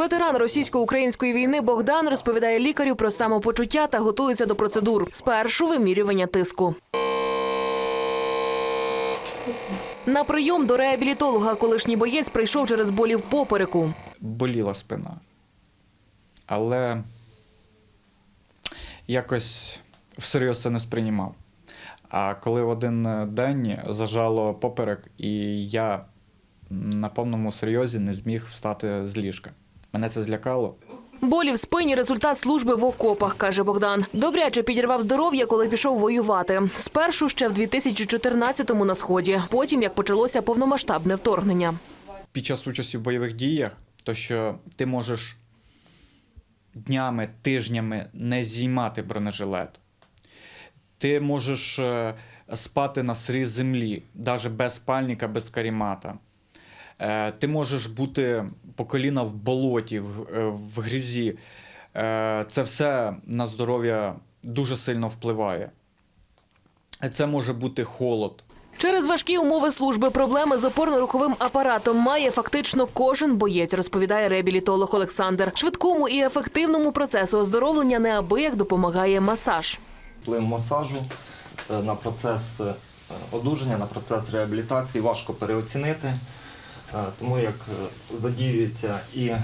Ветеран російсько-української війни Богдан розповідає лікарю про самопочуття та готується до процедур. Спершу вимірювання тиску. На прийом до реабілітолога колишній боєць прийшов через болі в попереку. боліла спина. Але якось всерйоз це не сприймав. А коли в один день зажало поперек, і я на повному серйозі не зміг встати з ліжка. Мене це злякало. Болі в спині результат служби в окопах, каже Богдан. Добряче підірвав здоров'я, коли пішов воювати. Спершу ще в 2014-му на сході, потім як почалося повномасштабне вторгнення. Під час участі в бойових діях, то що ти можеш днями, тижнями не зіймати бронежилет. Ти можеш е, спати на сирій землі, навіть без спальника, без карімата. Е, Ти можеш бути по коліна в болоті, в, е, в грязі. Е, Це все на здоров'я дуже сильно впливає. Це може бути холод, Через важкі умови служби проблеми з опорно-руховим апаратом має фактично кожен боєць, розповідає реабілітолог Олександр. Швидкому і ефективному процесу оздоровлення неабияк допомагає масаж. Вплив масажу на процес одужання, на процес реабілітації важко переоцінити, тому як е, задіюється і е,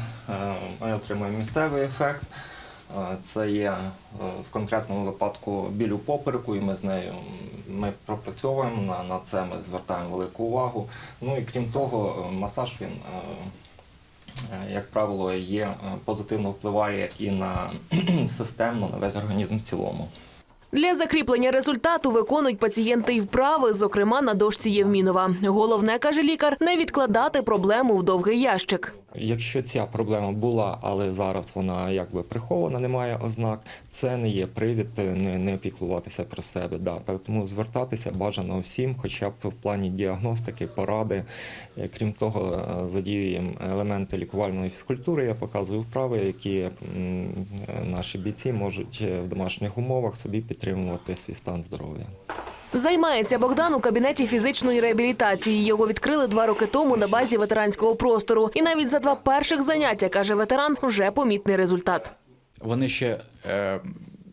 ми отримуємо місцевий ефект. Е, Це є е, в конкретному випадку біль у попереку, і ми з нею ми пропрацьовуємо на, на це. Ми звертаємо велику увагу. Ну і крім того, е, масаж він, е, е, як правило, є е, позитивно впливає і на системно, на весь організм в цілому. Для закріплення результату виконують пацієнти й вправи, зокрема на дошці Євмінова. Головне, каже лікар, не відкладати проблему в довгий ящик. Якщо ця проблема була, але зараз вона якби прихована, немає ознак, це не є привід е, не, не піклуватися про себе. Да. Тому звертатися бажано всім, хоча б в плані діагностики, поради. Е, Крім того, е, задіюємо елементи лікувальної фізкультури. Я показую вправи, які наші бійці можуть в домашніх умовах собі підтримувати свій стан здоров'я. Займається Богдан у кабінеті фізичної реабілітації. Його відкрили два роки тому на базі ветеранського простору. І навіть за два перших заняття, каже ветеран, вже помітний результат. вони ще е,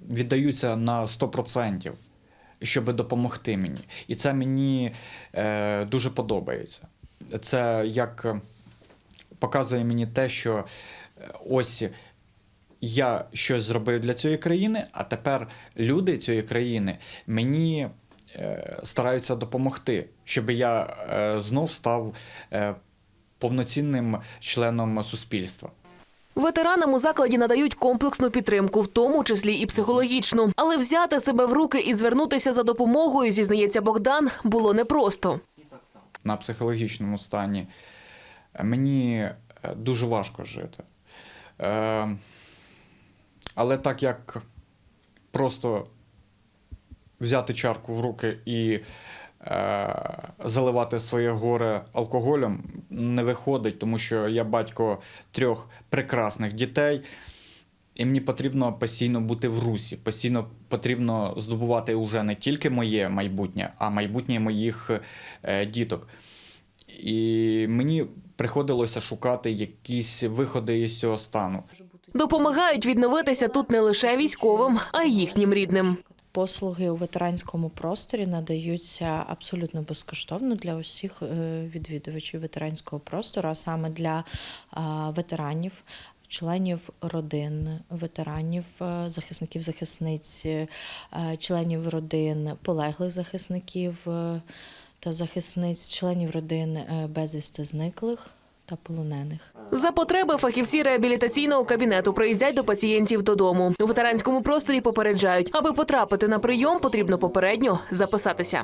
віддаються на 100%, щоб допомогти мені. І це мені е, дуже подобається. Це як е, показує мені те, що е, ось я щось зробив для цієї країни, а тепер люди цієї країни мені е, стараються допомогти, щоб я е, знов став е, повноцінним членом суспільства. Ветеранам у закладі надають комплексну підтримку, в тому числі і психологічну. Але взяти себе в руки і звернутися за допомогою, зізнається Богдан, було непросто. на психологічному стані, мені дуже важко жити. Але так як просто взяти чарку в руки і е, заливати своє горе алкоголем не виходить, тому що я батько трьох прекрасних дітей. І мені потрібно постійно бути в русі, постійно потрібно здобувати уже не тільки моє майбутнє, а майбутнє моїх е, діток. І мені приходилося шукати якісь виходи із цього стану. Допомагають відновитися тут не лише військовим, а й їхнім рідним. Послуги у ветеранському просторі надаються абсолютно безкоштовно для усіх е, відвідувачів ветеранського простору, а саме для ветеранів, членів родин, ветеранів, е, захисників, захисниць, е, членів родин полеглих захисників та захисниць, членів родин безвісти зниклих та полонених. За потреби фахівці реабілітаційного кабінету приїздять до пацієнтів додому. У ветеранському просторі попереджають, аби потрапити на прийом, потрібно попередньо записатися.